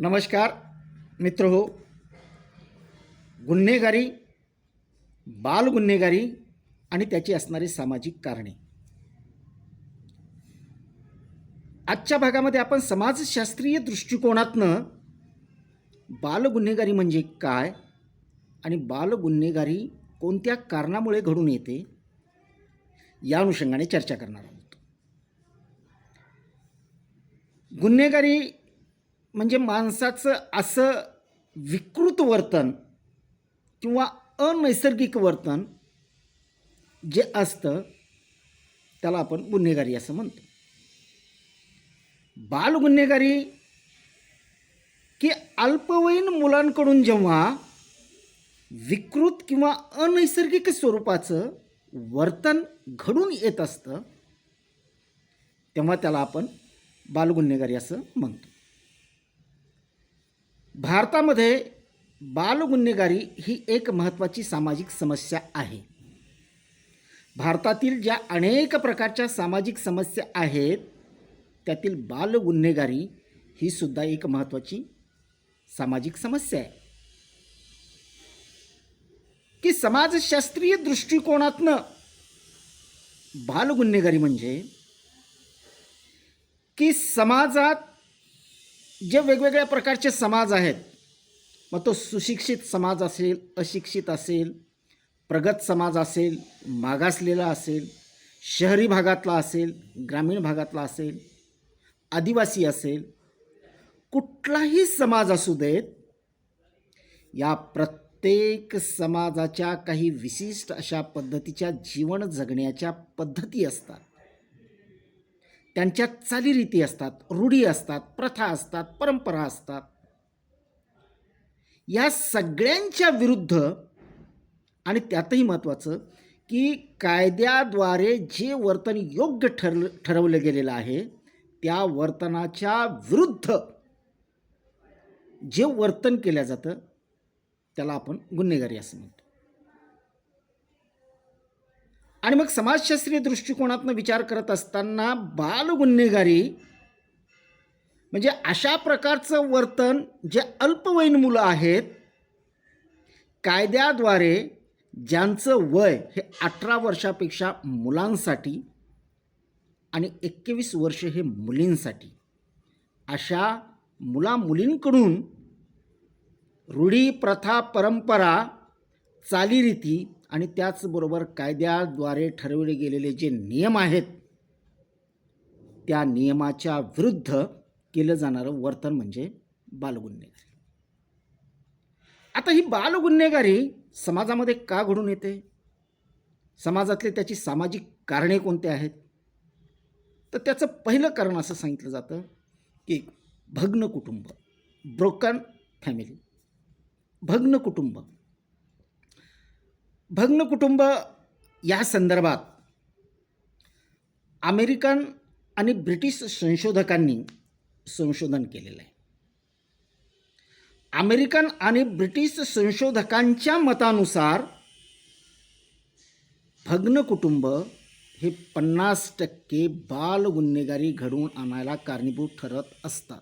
नमस्कार मित्र हो गुन्हेगारी बालगुन्हेगारी आणि त्याची असणारी सामाजिक कारणे. आजच्या भागामध्ये आपण समाजशास्त्रीय दृष्टिकोनातनं बालगुन्हेगारी म्हणजे काय आणि बालगुन्हेगारी कोणत्या कारणामुळे घडून येते या अनुषंगाने चर्चा करणार आहोत. गुन्हेगारी म्हणजे माणसाचं असं विकृत वर्तन किंवा अनैसर्गिक वर्तन जे असतं त्याला आपण गुन्हेगारी असं म्हणतो. बालगुन्हेगारी की अल्पवयीन मुलांकडून जेव्हा विकृत किंवा अनैसर्गिक स्वरूपाचं वर्तन घडून येत असतं तेव्हा त्याला आपण बालगुन्हेगारी असं म्हणतो. भारतामध्ये बालगुन्हेगारी ही एक महत्त्वाची सामाजिक समस्या आहे. भारतातील ज्या अनेक प्रकारच्या सामाजिक समस्या आहेत त्यातील बालगुन्हेगारी ही सुद्धा एक महत्त्वाची सामाजिक समस्या आहे. की समाजशास्त्रीय दृष्टिकोनातनं बालगुन्हेगारी म्हणजे की समाजात जे वेगवेगळ्या प्रकारचे समाज आहेत मग तो सुशिक्षित समाज असेल अशिक्षित असेल प्रगत समाज असेल मागासलेला असेल शहरी भागातला असेल ग्रामीण भागातला असेल आदिवासी असेल कुठलाही समाज असू देत या प्रत्येक समाजाच्या काही विशिष्ट अशा पद्धतीच्या जीवन जगण्याच्या पद्धती असतात. त्यांच्यात चालीरीती असतात रूढी असतात प्रथा असतात परंपरा असतात. या सगळ्यांच्या विरुद्ध आणि त्यातही महत्त्वाचं की कायद्याद्वारे जे वर्तन योग्य ठर ठरवलं गेलेलं आहे त्या वर्तनाच्या विरुद्ध जे वर्तन केलं जातं त्याला आपण गुन्हेगारी असं म्हणतो. आणि मग समाजशास्त्रीय दृष्टिकोनातनं विचार करत असताना बालगुन्हेगारी म्हणजे अशा प्रकारचं वर्तन जे अल्पवयीन मुलं आहेत कायद्याद्वारे ज्यांचं वय हे अठरा वर्षापेक्षा मुलांसाठी आणि एकवीस वर्ष हे मुलींसाठी अशा मुला मुलींकडून रूढी प्रथा परंपरा चालीरीती आणि त्याचबरोबर कायद्याद्वारे ठरवले गेलेले जे नियम आहेत त्या नियमाच्या विरुद्ध केलं जाणारं वर्तन म्हणजे बालगुन्हेगारी. आता ही बालगुन्हेगारी समाजामध्ये का घडून येते? समाजातले त्याची सामाजिक कारणे कोणते आहेत? तर त्याचं पहिलं कारण असं सांगितलं जातं की भग्न कुटुंब ब्रोकन फॅमिली भग्न कुटुंब. भग्न कुटुंब या संदर्भात अमेरिकन आणि ब्रिटिश संशोधकांनी संशोधन केलेलं आहे. अमेरिकन आणि ब्रिटिश संशोधकांच्या मतानुसार भग्न कुटुंब हे पन्नास टक्के बालगुन्हेगारी घडवून आणायला कारणीभूत ठरत असतात.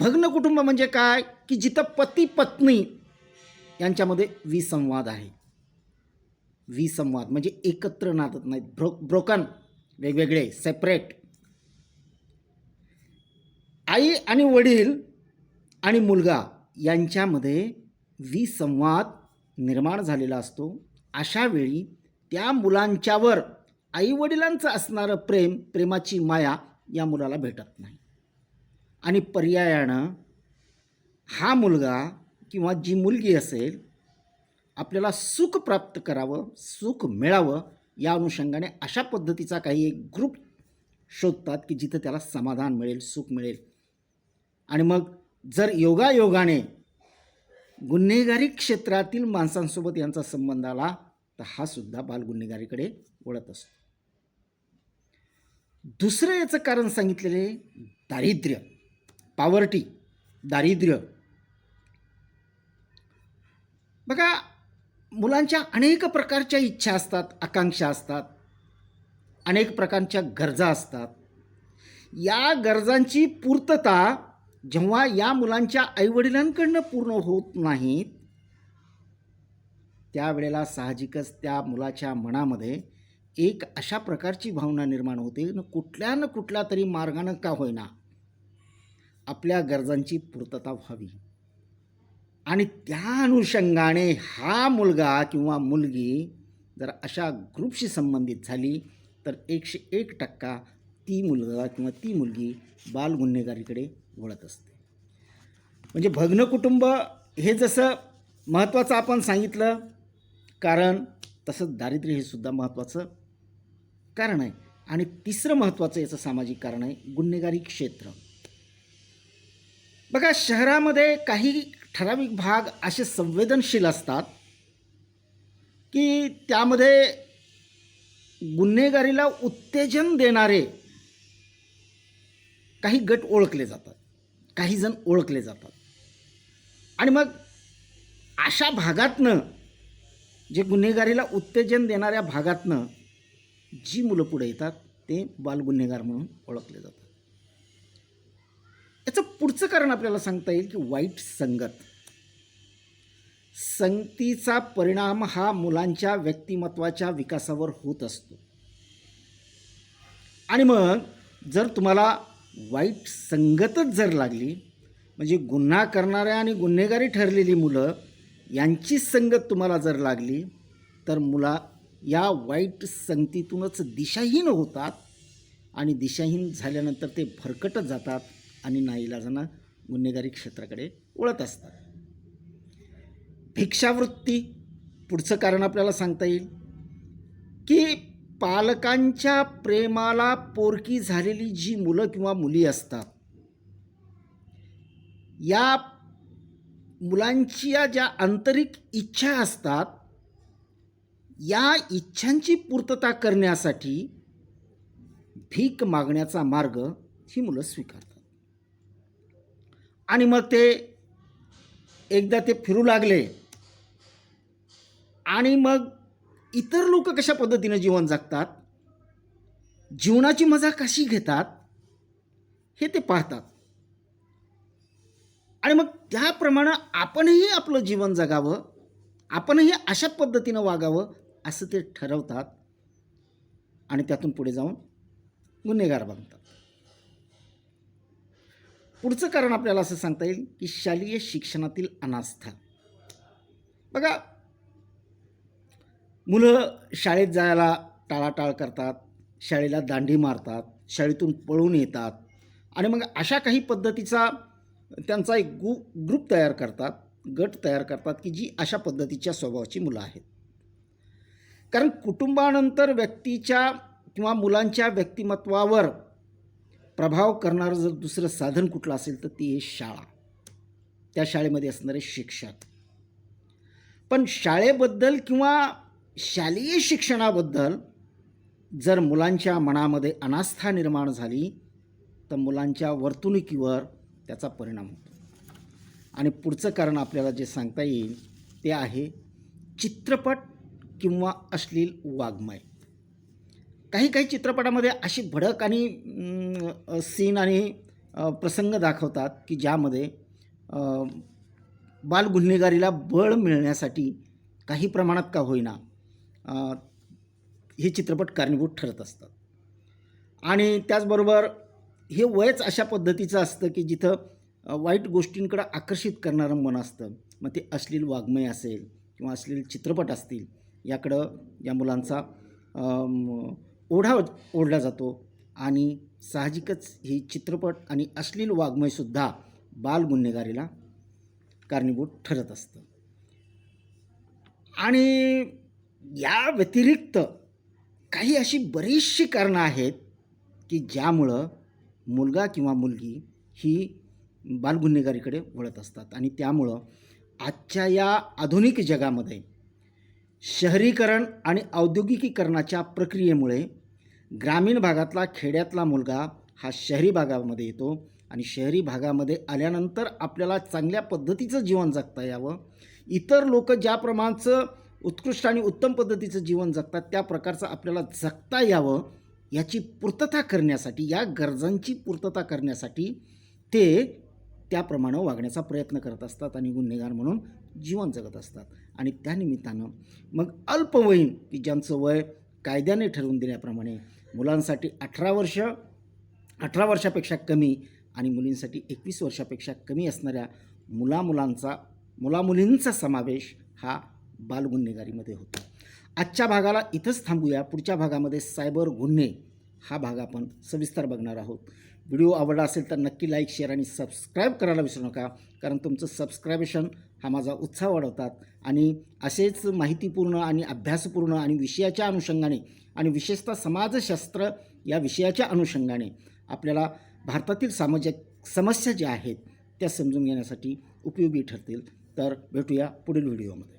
भग्न कुटुंब म्हणजे काय? की जिथं पती पत्नी यांच्यामध्ये विसंवाद आहे. विसंवाद म्हणजे एकत्र नांदत नाहीत. ब्रो ब्रोकन वेगवेगळे सेपरेट आई आणि वडील आणि मुलगा यांच्यामध्ये विसंवाद निर्माण झालेला असतो. अशा वेळी त्या मुलांच्यावर आईवडिलांचं असणारं प्रेम प्रेमाची माया या मुलाला भेटत नाही. आणि पर्यायानं हा मुलगा किंवा जी मुलगी असेल आपल्याला सुख प्राप्त करावं सुख मिळावं या अनुषंगाने अशा पद्धतीचा काही एक ग्रुप शोधतात की जिथं त्याला समाधान मिळेल सुख मिळेल. आणि मग जर योगायोगाने गुन्हेगारी क्षेत्रातील माणसांसोबत यांचा संबंध आला तर हा सुद्धा बालगुन्हेगारीकडे वळत असतो. दुसरं याचं कारण सांगितलेले दारिद्र्य. पॉवर्टी दारिद्र्य. बघा मुलांच्या अनेक प्रकारच्या इच्छा असतात आकांक्षा असतात अनेक प्रकारच्या गरजा असतात. या गरजांची पूर्तता जेव्हा या मुलांच्या आईवडिलांकडनं पूर्ण होत नाहीत त्यावेळेला साहजिकच त्या मुलाच्या मनामध्ये एक अशा प्रकारची भावना निर्माण होते न कुठल्या न कुठल्या तरी मार्गानं का होईना. आपल्या गरजांची पूर्तता व्हावी. आणि त्या अनुषंगाने हा मुलगा किंवा मुलगी जर अशा ग्रुपशी संबंधित झाली तर एकशे एक टक्का ती मुलगा किंवा ती मुलगी बालगुन्हेगारीकडे वळत असते. म्हणजे भग्न कुटुंब हे जसं महत्त्वाचं आपण सांगितलं कारण तसंच दारिद्र्य हे सुद्धा महत्त्वाचं कारण आहे. आणि तिसरं महत्त्वाचं याचं सामाजिक कारण आहे गुन्हेगारी क्षेत्र. बघा शहरामध्ये काही ठराविक भाग असे संवेदनशील असतात की त्यामध्ये गुन्हेगारीला उत्तेजन देणारे काही गट ओळखले जातात काही जण ओळखले जातात. आणि मग अशा भागातनं जे गुन्हेगारीला उत्तेजन देणाऱ्या भागातनं जी मुलं पुढे येतात ते बालगुन्हेगार म्हणून ओळखले जातात. याचं पुढचं कारण आपल्याला सांगता येईल की वाईट संगत. संगतीचा परिणाम हा मुलांच्या व्यक्तिमत्वाच्या विकासावर होत असतो. आणि मग जर तुम्हाला वाईट संगतच जर लागली म्हणजे गुन्हा करणाऱ्या आणि गुन्हेगारी ठरलेली मुलं यांची संगत तुम्हाला जर लागली तर मुला या वाईट संगतीतूनच दिशाहीन होतात आणि दिशाहीन झाल्यानंतर ते भरकटत जातात. आणि नाईलाजानं गुन्हेगारी क्षेत्राकडे वळत असतात. भिक्षावृत्ती पुढचं कारण आपल्याला सांगता येईल की पालकांच्या प्रेमाला पोरकी झालेली जी मुलं किंवा मुली असतात या मुलांच्या ज्या आंतरिक इच्छा असतात या इच्छांची पूर्तता करण्यासाठी भीक मागण्याचा मार्ग ही मुलं स्वीकारतात. आणि मग ते एकदा ते फिरू लागले. आणि मग इतर लोक कशा पद्धतीनं जीवन जगतात? जीवनाची मजा कशी घेतात? हे ते पाहतात. आणि मग त्याप्रमाणे आपणही आपलं जीवन जगावं आपणही अशा पद्धतीनं वागावं असं ते ठरवतात. आणि त्यातून पुढे जाऊन गुन्हेगार बनतात. पुढचं कारण आपल्याला असं सांगता येईल की शालेय शिक्षणातील अनास्था. बघा मुलं शाळेत जायला टाळाटाळ करतात शाळेला दांडी मारतात शाळेतून पळून येतात आणि मग अशा काही पद्धतीचा त्यांचा एक गु ग्रुप तयार करतात गट तयार करतात की जी अशा पद्धतीच्या स्वभावाची मुलं आहेत. कारण कुटुंबानंतर व्यक्तीच्या किंवा मुलांच्या व्यक्तिमत्वावर प्रभाव करणारं जर दुसरं साधन कुठलं असेल तर ती आहे शाळा. त्या शाळेमध्ये असणारे शिक्षक. पण शाळेबद्दल किंवा शालेय शिक्षणाबद्दल जर मुलांच्या मनामध्ये अनास्था निर्माण झाली तर मुलांच्या वर्तणुकीवर त्याचा परिणाम होतो. आणि पुढचं कारण आपल्याला जे सांगता येईल ते आहे चित्रपट किंवा अश्लील वाङ्मय. काही काही चित्रपटामध्ये अशी भडक आणि सीन आणि प्रसंग दाखवतात की ज्यामध्ये बालगुन्हेगारीला बळ मिळण्यासाठी काही प्रमाणात का होईना हे चित्रपट कारणीभूत ठरत असतात. आणि त्याचबरोबर हे वयच अशा पद्धतीचं असतं की जिथं वाईट गोष्टींकडं आकर्षित करणारं मन असतं. मग ते अश्लील वाङ्मय असेल किंवा अश्लील चित्रपट असतील याकडं या मुलांचा ओढा ओढला जातो आणि साहजिकच ही चित्रपट आणि अश्लील वाङ्मयसुद्धा बालगुन्हेगारीला कारणीभूत ठरत असतं. आणि या व्यतिरिक्त काही अशी बरीचशी कारणं आहेत की ज्यामुळं मुलगा किंवा मुलगी ही बालगुन्हेगारीकडे वळत असतात आणि त्यामुळं आजच्या या आधुनिक जगामध्ये शहरीकरण आणि औद्योगिकीकरणाच्या प्रक्रियेमुळे ग्रामीण भागातला खेड्यातला मुलगा हा शहरी भागामध्ये येतो आणि शहरी भागामध्ये आल्यानंतर आपल्याला चांगल्या पद्धतीचं जीवन जगता यावं. इतर लोक ज्या प्रमाणचं उत्कृष्ट आणि उत्तम पद्धतीचं जीवन जगतात त्या प्रकारचं आपल्याला जगता यावं याची पूर्तता करण्यासाठी या गरजांची पूर्तता करण्यासाठी ते त्याप्रमाणे वागण्याचा प्रयत्न करत असतात आणि गुन्हेगार म्हणून जीवन जगत असतात. आणि त्यानिमित्तानं मग अल्पवयीन की ज्यांचं वय कायद्याने ठरवून दिल्याप्रमाणे मुलांसाठी अठरा वर्ष अठरा वर्षापेक्षा कमी आणि मुलींसाठी एकवीस वर्षापेक्षा कमी असणाऱ्या मुलामुलांचा मुलामुलींचा समावेश हा बालगुन्हेगारीमध्ये होतो. आजच्या भागाला इथंच थांबूया. पुढच्या भागामध्ये सायबर गुन्हे हा भाग आपण सविस्तर बघणार आहोत. व्हिडिओ आवडला असेल तर नक्की लाईक शेअर आणि सबस्क्राईब करायला विसरू नका. कारण तुमचं सबस्क्रायबेशन हा माझा उत्साह वाढवतात. आणि असेच माहितीपूर्ण आणि अभ्यासपूर्ण आणि विषयाच्या अनुषंगाने आणि विशेषतः समाजशास्त्र या विषयाच्या अनुषंगाने आपल्याला भारतातील सामाजिक समस्या ज्या आहेत त्या समजून घेण्यासाठी उपयोगी ठरतील. तर भेटूया पुढील व्हिडिओमध्ये.